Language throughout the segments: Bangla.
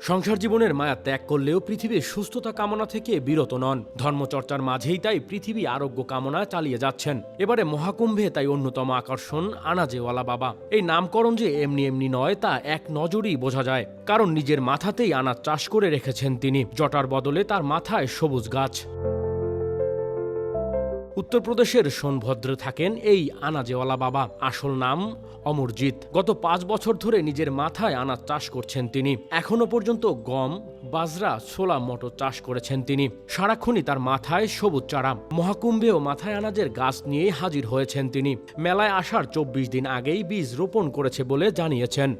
সংসার জীবনের মায়া ত্যাগ করলেও পৃথিবীর সুস্থতা কামনা থেকে বিরত নন। ধর্মচর্চার মাঝেই তাই পৃথিবী আরোগ্য কামনা চালিয়ে যাচ্ছেন। এবারে মহাকুম্ভে তাই অন্যতম আকর্ষণ আনাজেওয়ালা বাবা। এই নামকরণ যে এমনি এমনি নয়, তা এক নজরেই বোঝা যায়। কারণ নিজের মাথাতেই আনাজ চাষ করে রেখেছেন তিনি। জটার বদলে তার মাথায় সবুজ গাছ। উত্তরপ্রদেশের সোনভদ্রে থাকেন এই আনাজেওয়ালা বাবা। আসল নাম অমরজিৎ। গত পাঁচ বছর ধরে নিজের মাথায় আনাজ চাষ করছেন তিনি। এখনও পর্যন্ত গম, বাজরা, ছোলা মটর চাষ করেছেন তিনি। সারাক্ষণই তার মাথায় সবুজ চারা। মহাকুম্ভেও মাথায় আনাজের গাছ নিয়ে হাজির হয়েছেন তিনি। মেলায় আসার চব্বিশ দিন আগেই বীজ রোপণ করেছে বলে জানিয়েছেন।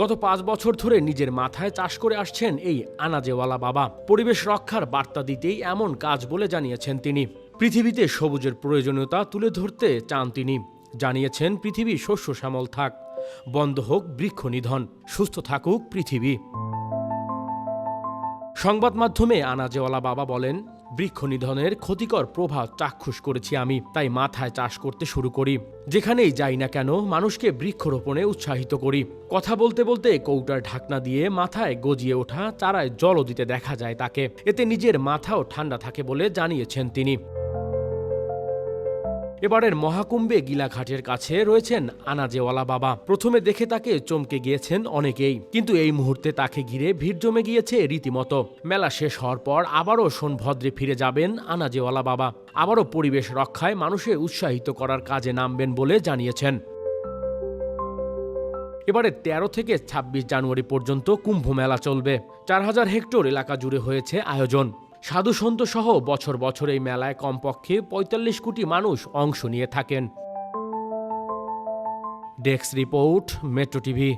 গত পাঁচ বছর ধরে নিজের মাথায় চাষ করে আসছেন এই আনাজেওয়ালা বাবা। পরিবেশ রক্ষার বার্তা দিতেই এমন কাজ বলে জানিয়েছেন তিনি। পৃথিবীতে সবুজের প্রয়োজনীয়তা তুলে ধরতে চান তিনি। জানিয়েছেন, পৃথিবী শস্য শ্যামল থাক। বন্ধ হোক বৃক্ষ নিধন। সুস্থ থাকুক পৃথিবী। সংবাদ মাধ্যমে আনাজেওয়ালা বাবা বলেন বৃক্ষ নিধনের ক্ষতিকর প্রভাব চাক্ষুষ করেছি আমি, তাই মাথায় চাষ করতে শুরু করি। যেখানেই যাই না কেন, মানুষকে বৃক্ষরোপণে উৎসাহিত করি। কথা বলতে বলতে কৌটার ঢাকনা দিয়ে মাথায় গজিয়ে ওঠা চারায় জলও দিতে দেখা যায় তাকে। এতে নিজের মাথাও ঠান্ডা থাকে বলে জানিয়েছেন তিনি। এবারের মহাকুম্ভে গিলাঘাটের কাছে রয়েছেন আনাজেওয়ালা বাবা। প্রথমে দেখে তাকে চমকে গিয়েছেন অনেকেই। কিন্তু এই মুহূর্তে তাকে ঘিরে ভিড় জমে গিয়েছে রীতিমতো। মেলা শেষ হওয়ার পর আবারও সোনভদ্রে ফিরে যাবেন আনাজেওয়ালা বাবা। আবারও পরিবেশ রক্ষায় মানুষের উৎসাহিত করার কাজে নামবেন বলে জানিয়েছেন। এবারে তেরো থেকে ২৬ জানুয়ারি পর্যন্ত কুম্ভ মেলা চলবে। চার হাজার হেক্টর এলাকা জুড়ে হয়েছে আয়োজন। সাধু সন্ত সহ বছর বছর এই মেলায় কমপক্ষে পঁয়তাল্লিশ কোটি মানুষ অংশ নিয়ে থাকেন। Desk report, metro TV.